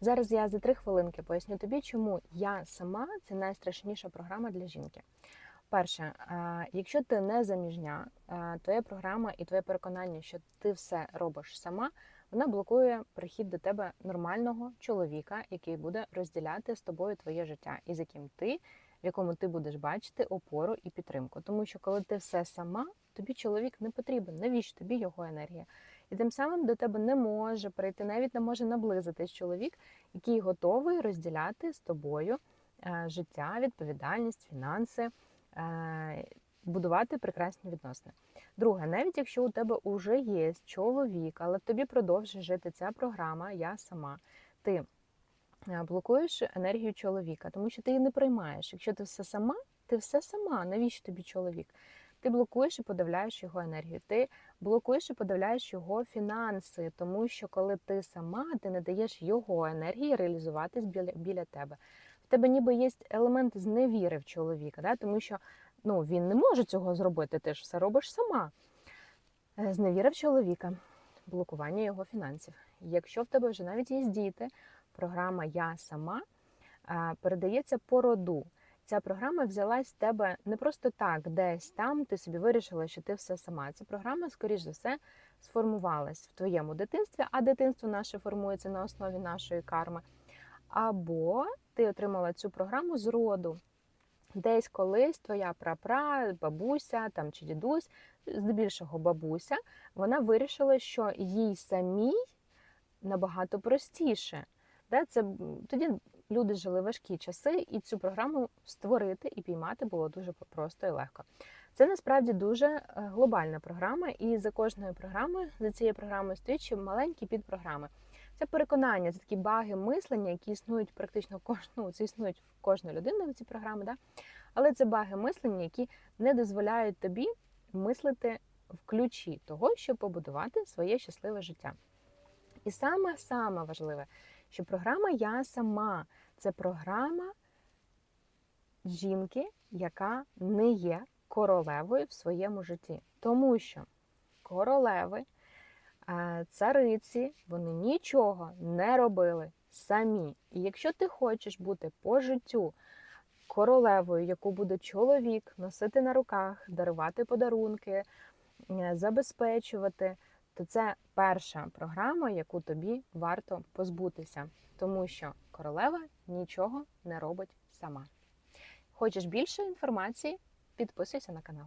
Зараз я за три хвилинки поясню тобі, чому я сама це найстрашніша програма для жінки. Перше, е, якщо ти не заміжня, е, твоя програма і твоє переконання, що ти все робиш сама, вона блокує прихід до тебе нормального чоловіка, який буде розділяти з тобою твоє життя, і з яким ти, в якому ти будеш бачити опору і підтримку. Тому що коли ти все сама, тобі чоловік не потрібен. Навіщо тобі його енергія? І тим самим до тебе не може прийти, навіть не може наблизитись чоловік, який готовий розділяти з тобою е, життя, відповідальність, фінанси, е, будувати прекрасні відносини. Друге, навіть якщо у тебе вже є чоловік, але в тобі продовжує жити ця програма, я сама, ти е, блокуєш енергію чоловіка, тому що ти її не приймаєш. Якщо ти все сама, ти все сама. Навіщо тобі чоловік? Ти блокуєш і подавляєш його енергію. Ти блокуєш і подавляєш його фінанси, тому що коли ти сама, ти не даєш його енергії реалізуватись біля, біля тебе. В тебе ніби є елемент зневіри в чоловіка, да? тому що ну, він не може цього зробити, ти ж все робиш сама. Е, Зневіра в чоловіка, блокування його фінансів. Якщо в тебе вже навіть є діти, програма Я сама е, передається по роду. Ця програма взялась з тебе не просто так, десь там ти собі вирішила, що ти все сама. Ця програма, скоріш за все, сформувалась в твоєму дитинстві, а дитинство наше формується на основі нашої карми. Або ти отримала цю програму з роду. Десь колись твоя прапра, бабуся там чи дідусь, здебільшого бабуся, вона вирішила, що їй самій набагато простіше. Да? Це тоді люди жили важкі часи, і цю програму створити і піймати було дуже просто і легко. Це насправді дуже е, глобальна програма, і за кожною програмою, за цією програмою стоїть маленькі підпрограми. Це переконання, це такі баги мислення, які існують практично в кож... ну, це існують в кожної людини в ці програми, да? але це баги мислення, які не дозволяють тобі мислити в ключі того, щоб побудувати своє щасливе життя. І саме саме важливе, що програма Я сама це програма жінки, яка не є королевою в своєму житті. Тому що королеви, е, цариці, вони нічого не робили самі. І якщо ти хочеш бути по життю королевою, яку буде чоловік носити на руках, дарувати подарунки, е, забезпечувати, то це перша програма, яку тобі варто позбутися, тому що королева нічого не робить сама. Хочеш більше інформації? Підписуйся на канал.